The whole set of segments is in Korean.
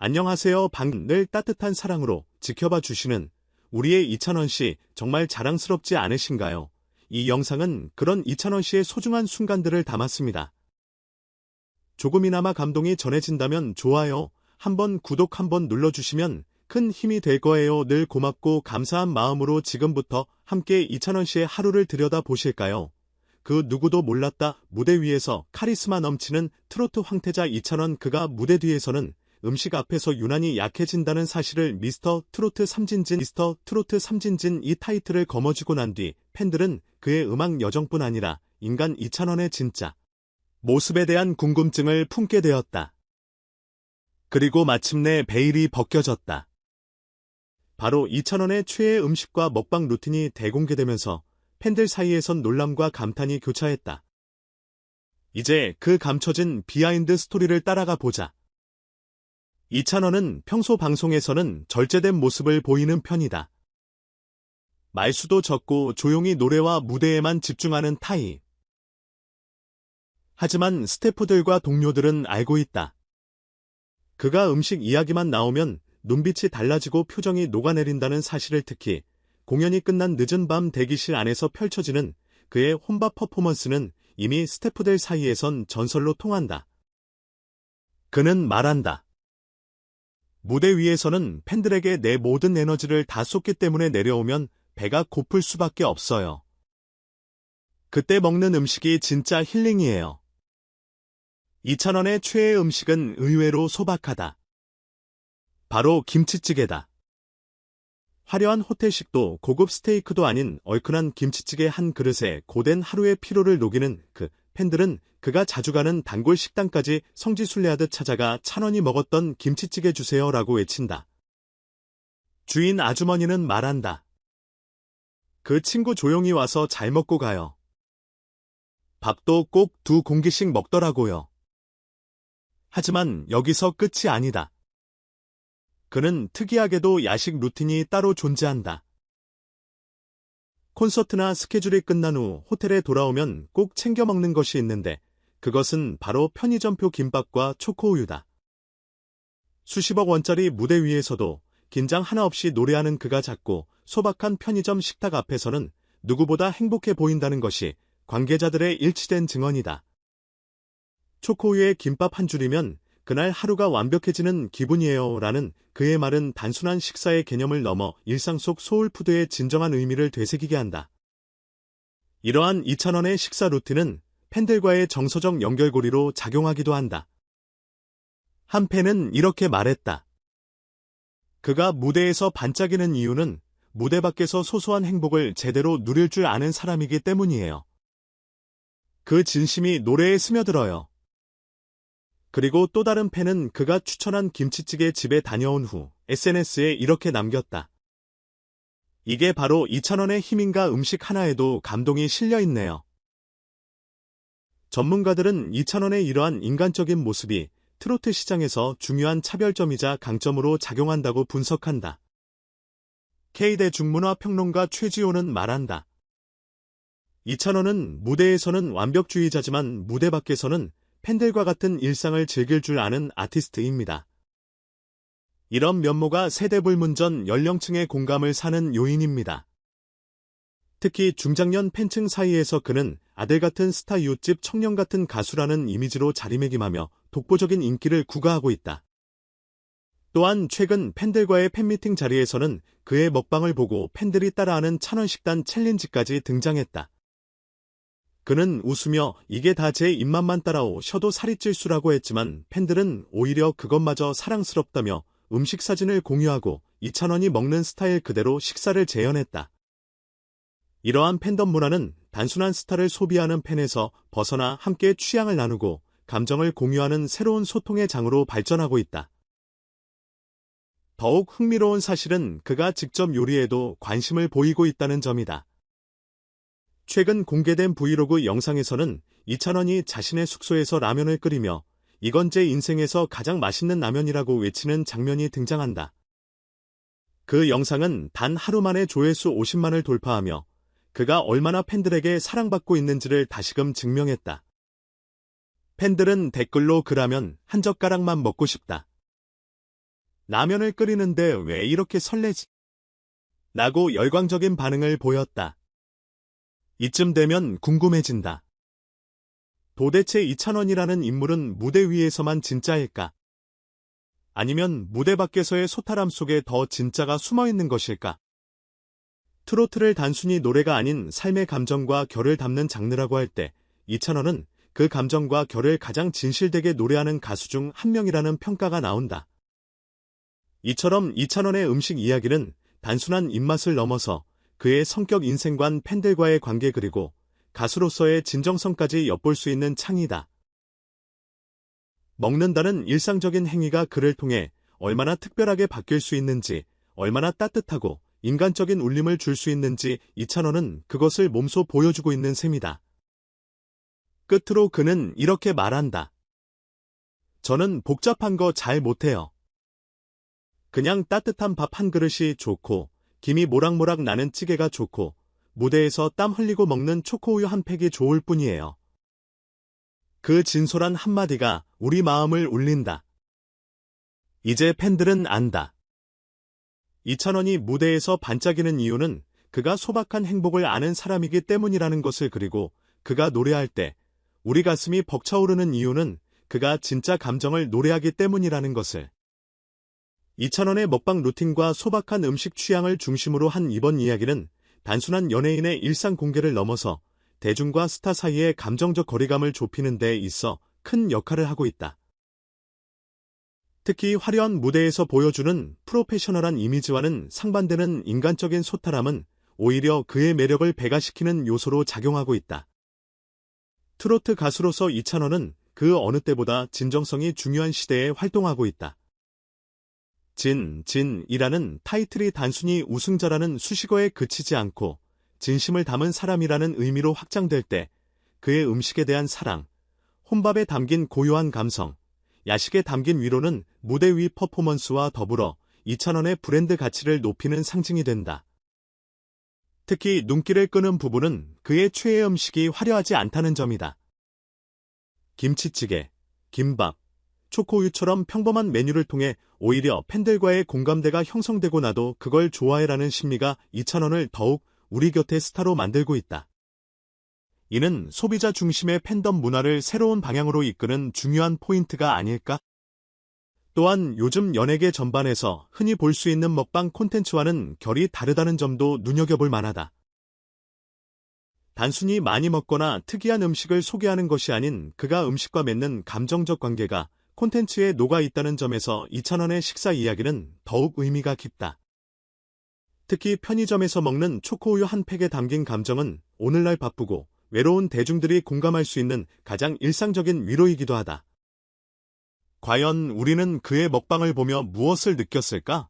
안녕하세요. 방늘 따뜻한 사랑으로 지켜봐 주시는 우리의 이찬원 씨 정말 자랑스럽지 않으신가요? 이 영상은 그런 이찬원 씨의 소중한 순간들을 담았습니다. 조금이나마 감동이 전해진다면 좋아요. 한번 구독 한번 눌러주시면 큰 힘이 될 거예요. 늘 고맙고 감사한 마음으로 지금부터 함께 이찬원 씨의 하루를 들여다 보실까요? 그 누구도 몰랐다 무대 위에서 카리스마 넘치는 트로트 황태자 이찬원 그가 무대 뒤에서는 음식 앞에서 유난히 약해진다는 사실을 미스터 트로트 삼진진 미스터 트로트 삼진진 이 타이틀을 거머쥐고 난 뒤 팬들은 그의 음악 여정뿐 아니라 인간 이찬원의 진짜 모습에 대한 궁금증을 품게 되었다. 그리고 마침내 베일이 벗겨졌다. 바로 이찬원의 최애 음식과 먹방 루틴이 대공개되면서 팬들 사이에선 놀람과 감탄이 교차했다. 이제 그 감춰진 비하인드 스토리를 따라가 보자. 이찬원은 평소 방송에서는 절제된 모습을 보이는 편이다. 말수도 적고 조용히 노래와 무대에만 집중하는 타입. 하지만 스태프들과 동료들은 알고 있다. 그가 음식 이야기만 나오면 눈빛이 달라지고 표정이 녹아내린다는 사실을 특히 공연이 끝난 늦은 밤 대기실 안에서 펼쳐지는 그의 혼밥 퍼포먼스는 이미 스태프들 사이에선 전설로 통한다. 그는 말한다. 무대 위에서는 팬들에게 내 모든 에너지를 다 쏟기 때문에 내려오면 배가 고플 수밖에 없어요. 그때 먹는 음식이 진짜 힐링이에요. 이찬원의 최애 음식은 의외로 소박하다. 바로 김치찌개다. 화려한 호텔식도 고급 스테이크도 아닌 얼큰한 김치찌개 한 그릇에 고된 하루의 피로를 녹이는 그 팬들은 그가 자주 가는 단골 식당까지 성지순례하듯 찾아가 찬원이 먹었던 김치찌개 주세요라고 외친다. 주인 아주머니는 말한다. 그 친구 조용히 와서 잘 먹고 가요. 밥도 꼭 두 공기씩 먹더라고요. 하지만 여기서 끝이 아니다. 그는 특이하게도 야식 루틴이 따로 존재한다. 콘서트나 스케줄이 끝난 후 호텔에 돌아오면 꼭 챙겨 먹는 것이 있는데 그것은 바로 편의점표 김밥과 초코우유다. 수십억 원짜리 무대 위에서도 긴장 하나 없이 노래하는 그가 작고 소박한 편의점 식탁 앞에서는 누구보다 행복해 보인다는 것이 관계자들의 일치된 증언이다. 초코우유에 김밥 한 줄이면 그날 하루가 완벽해지는 기분이에요 라는 그의 말은 단순한 식사의 개념을 넘어 일상 속 소울푸드의 진정한 의미를 되새기게 한다. 이러한 2,000원의 식사 루틴은 팬들과의 정서적 연결고리로 작용하기도 한다. 한 팬은 이렇게 말했다. 그가 무대에서 반짝이는 이유는 무대 밖에서 소소한 행복을 제대로 누릴 줄 아는 사람이기 때문이에요. 그 진심이 노래에 스며들어요. 그리고 또 다른 팬은 그가 추천한 김치찌개 집에 다녀온 후 SNS에 이렇게 남겼다. 이게 바로 2,000원의 힘인가 음식 하나에도 감동이 실려 있네요. 전문가들은 2,000원의 이러한 인간적인 모습이 트로트 시장에서 중요한 차별점이자 강점으로 작용한다고 분석한다. K대 중문화 평론가 최지호는 말한다. 2,000원은 무대에서는 완벽주의자지만 무대 밖에서는 팬들과 같은 일상을 즐길 줄 아는 아티스트입니다. 이런 면모가 세대불문전 연령층의 공감을 사는 요인입니다. 특히 중장년 팬층 사이에서 그는 아들 같은 스타 이웃집 청년 같은 가수라는 이미지로 자리매김하며 독보적인 인기를 구가하고 있다. 또한 최근 팬들과의 팬미팅 자리에서는 그의 먹방을 보고 팬들이 따라하는 찬원식단 챌린지까지 등장했다. 그는 웃으며 이게 다 제 입맛만 따라오셔도 살이 찔 수라고 했지만 팬들은 오히려 그것마저 사랑스럽다며 음식 사진을 공유하고 이찬원이 먹는 스타일 그대로 식사를 재현했다. 이러한 팬덤 문화는 단순한 스타를 소비하는 팬에서 벗어나 함께 취향을 나누고 감정을 공유하는 새로운 소통의 장으로 발전하고 있다. 더욱 흥미로운 사실은 그가 직접 요리에도 관심을 보이고 있다는 점이다. 최근 공개된 브이로그 영상에서는 이찬원이 자신의 숙소에서 라면을 끓이며 이건 제 인생에서 가장 맛있는 라면이라고 외치는 장면이 등장한다. 그 영상은 단 하루 만에 조회수 50만을 돌파하며 그가 얼마나 팬들에게 사랑받고 있는지를 다시금 증명했다. 팬들은 댓글로 그라면 한 젓가락만 먹고 싶다. 라면을 끓이는데 왜 이렇게 설레지? 라고 열광적인 반응을 보였다. 이쯤 되면 궁금해진다. 도대체 이찬원이라는 인물은 무대 위에서만 진짜일까? 아니면 무대 밖에서의 소탈함 속에 더 진짜가 숨어 있는 것일까? 트로트를 단순히 노래가 아닌 삶의 감정과 결을 담는 장르라고 할 때 이찬원은 그 감정과 결을 가장 진실되게 노래하는 가수 중 한 명이라는 평가가 나온다. 이처럼 이찬원의 음식 이야기는 단순한 입맛을 넘어서 그의 성격 인생관 팬들과의 관계 그리고 가수로서의 진정성까지 엿볼 수 있는 창이다. 먹는다는 일상적인 행위가 그를 통해 얼마나 특별하게 바뀔 수 있는지, 얼마나 따뜻하고 인간적인 울림을 줄 수 있는지 이찬원은 그것을 몸소 보여주고 있는 셈이다. 끝으로 그는 이렇게 말한다. 저는 복잡한 거 잘 못해요. 그냥 따뜻한 밥 한 그릇이 좋고, 김이 모락모락 나는 찌개가 좋고, 무대에서 땀 흘리고 먹는 초코우유 한 팩이 좋을 뿐이에요. 그 진솔한 한마디가 우리 마음을 울린다. 이제 팬들은 안다. 이찬원이 무대에서 반짝이는 이유는 그가 소박한 행복을 아는 사람이기 때문이라는 것을 그리고 그가 노래할 때 우리 가슴이 벅차오르는 이유는 그가 진짜 감정을 노래하기 때문이라는 것을. 이찬원의 먹방 루틴과 소박한 음식 취향을 중심으로 한 이번 이야기는 단순한 연예인의 일상 공개를 넘어서 대중과 스타 사이의 감정적 거리감을 좁히는 데 있어 큰 역할을 하고 있다. 특히 화려한 무대에서 보여주는 프로페셔널한 이미지와는 상반되는 인간적인 소탈함은 오히려 그의 매력을 배가시키는 요소로 작용하고 있다. 트로트 가수로서 이찬원은 그 어느 때보다 진정성이 중요한 시대에 활동하고 있다. 진, 진이라는 타이틀이 단순히 우승자라는 수식어에 그치지 않고 진심을 담은 사람이라는 의미로 확장될 때 그의 음식에 대한 사랑, 혼밥에 담긴 고요한 감성, 야식에 담긴 위로는 무대 위 퍼포먼스와 더불어 이찬원의 브랜드 가치를 높이는 상징이 된다. 특히 눈길을 끄는 부분은 그의 최애 음식이 화려하지 않다는 점이다. 김치찌개, 김밥, 초코우유처럼 평범한 메뉴를 통해 오히려 팬들과의 공감대가 형성되고 나도 그걸 좋아해라는 심리가 이찬원을 더욱 우리 곁의 스타로 만들고 있다. 이는 소비자 중심의 팬덤 문화를 새로운 방향으로 이끄는 중요한 포인트가 아닐까? 또한 요즘 연예계 전반에서 흔히 볼 수 있는 먹방 콘텐츠와는 결이 다르다는 점도 눈여겨볼 만하다. 단순히 많이 먹거나 특이한 음식을 소개하는 것이 아닌 그가 음식과 맺는 감정적 관계가 콘텐츠에 녹아 있다는 점에서 이찬원의 식사 이야기는 더욱 의미가 깊다. 특히 편의점에서 먹는 초코우유 한 팩에 담긴 감정은 오늘날 바쁘고 외로운 대중들이 공감할 수 있는 가장 일상적인 위로이기도 하다. 과연 우리는 그의 먹방을 보며 무엇을 느꼈을까?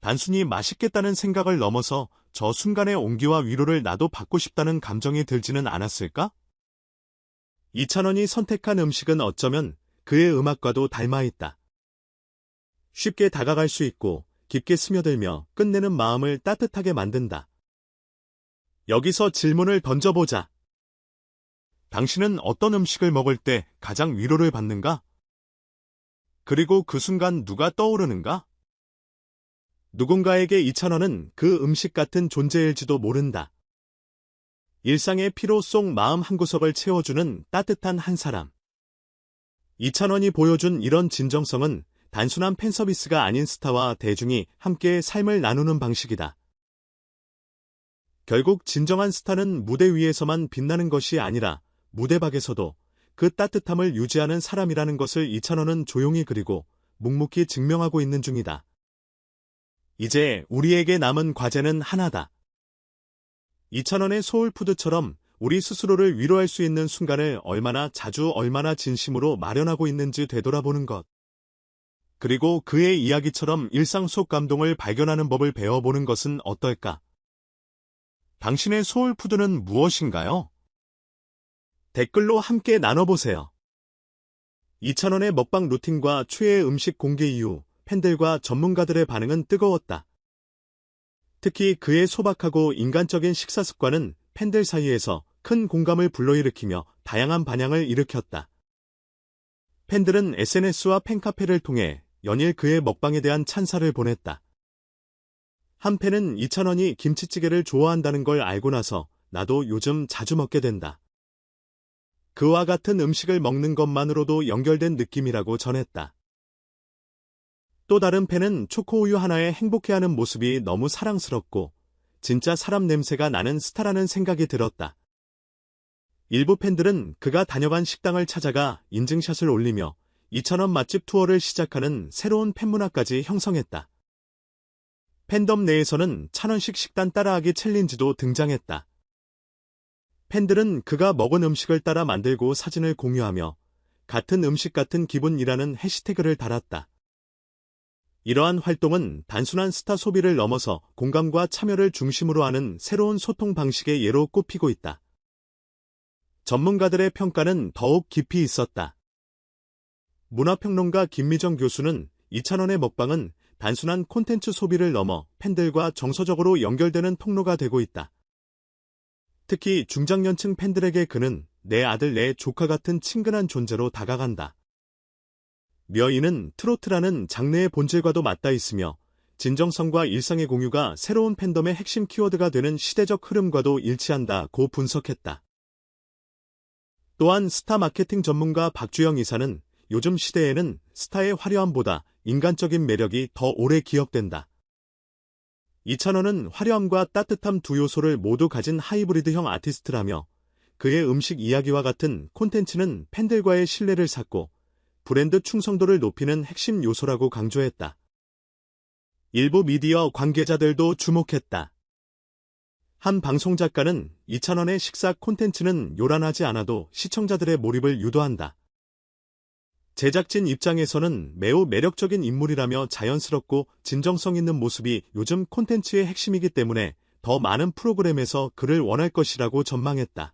단순히 맛있겠다는 생각을 넘어서 저 순간의 온기와 위로를 나도 받고 싶다는 감정이 들지는 않았을까? 이찬원이 선택한 음식은 어쩌면 그의 음악과도 닮아 있다. 쉽게 다가갈 수 있고 깊게 스며들며 끝내는 마음을 따뜻하게 만든다. 여기서 질문을 던져보자. 당신은 어떤 음식을 먹을 때 가장 위로를 받는가? 그리고 그 순간 누가 떠오르는가? 누군가에게 이찬원은 그 음식 같은 존재일지도 모른다. 일상의 피로 속 마음 한구석을 채워주는 따뜻한 한 사람. 이찬원이 보여준 이런 진정성은 단순한 팬서비스가 아닌 스타와 대중이 함께 삶을 나누는 방식이다. 결국 진정한 스타는 무대 위에서만 빛나는 것이 아니라 무대 밖에서도 그 따뜻함을 유지하는 사람이라는 것을 이찬원은 조용히 그리고 묵묵히 증명하고 있는 중이다. 이제 우리에게 남은 과제는 하나다. 이찬원의 소울푸드처럼 우리 스스로를 위로할 수 있는 순간을 얼마나 자주 얼마나 진심으로 마련하고 있는지 되돌아보는 것. 그리고 그의 이야기처럼 일상 속 감동을 발견하는 법을 배워보는 것은 어떨까? 당신의 소울푸드는 무엇인가요? 댓글로 함께 나눠보세요. 이찬원의 먹방 루틴과 최애 음식 공개 이후 팬들과 전문가들의 반응은 뜨거웠다. 특히 그의 소박하고 인간적인 식사 습관은 팬들 사이에서 큰 공감을 불러일으키며 다양한 반향을 일으켰다. 팬들은 SNS와 팬카페를 통해 연일 그의 먹방에 대한 찬사를 보냈다. 한 팬은 이찬원이 김치찌개를 좋아한다는 걸 알고 나서 나도 요즘 자주 먹게 된다. 그와 같은 음식을 먹는 것만으로도 연결된 느낌이라고 전했다. 또 다른 팬은 초코우유 하나에 행복해하는 모습이 너무 사랑스럽고 진짜 사람 냄새가 나는 스타라는 생각이 들었다. 일부 팬들은 그가 다녀간 식당을 찾아가 인증샷을 올리며 2,000원 맛집 투어를 시작하는 새로운 팬문화까지 형성했다. 팬덤 내에서는 천원씩 식단 따라하기 챌린지도 등장했다. 팬들은 그가 먹은 음식을 따라 만들고 사진을 공유하며 같은 음식 같은 기분이라는 해시태그를 달았다. 이러한 활동은 단순한 스타 소비를 넘어서 공감과 참여를 중심으로 하는 새로운 소통 방식의 예로 꼽히고 있다. 전문가들의 평가는 더욱 깊이 있었다. 문화평론가 김미정 교수는 이찬원의 먹방은 단순한 콘텐츠 소비를 넘어 팬들과 정서적으로 연결되는 통로가 되고 있다. 특히 중장년층 팬들에게 그는 내 아들 내 조카 같은 친근한 존재로 다가간다. 며 이는 트로트라는 장르의 본질과도 맞닿아 있으며 진정성과 일상의 공유가 새로운 팬덤의 핵심 키워드가 되는 시대적 흐름과도 일치한다고 분석했다. 또한 스타 마케팅 전문가 박주영 이사는 요즘 시대에는 스타의 화려함보다 인간적인 매력이 더 오래 기억된다. 이찬원은 화려함과 따뜻함 두 요소를 모두 가진 하이브리드형 아티스트라며 그의 음식 이야기와 같은 콘텐츠는 팬들과의 신뢰를 쌓고 브랜드 충성도를 높이는 핵심 요소라고 강조했다. 일부 미디어 관계자들도 주목했다. 한 방송 작가는 이찬원의 식사 콘텐츠는 요란하지 않아도 시청자들의 몰입을 유도한다. 제작진 입장에서는 매우 매력적인 인물이라며 자연스럽고 진정성 있는 모습이 요즘 콘텐츠의 핵심이기 때문에 더 많은 프로그램에서 그를 원할 것이라고 전망했다.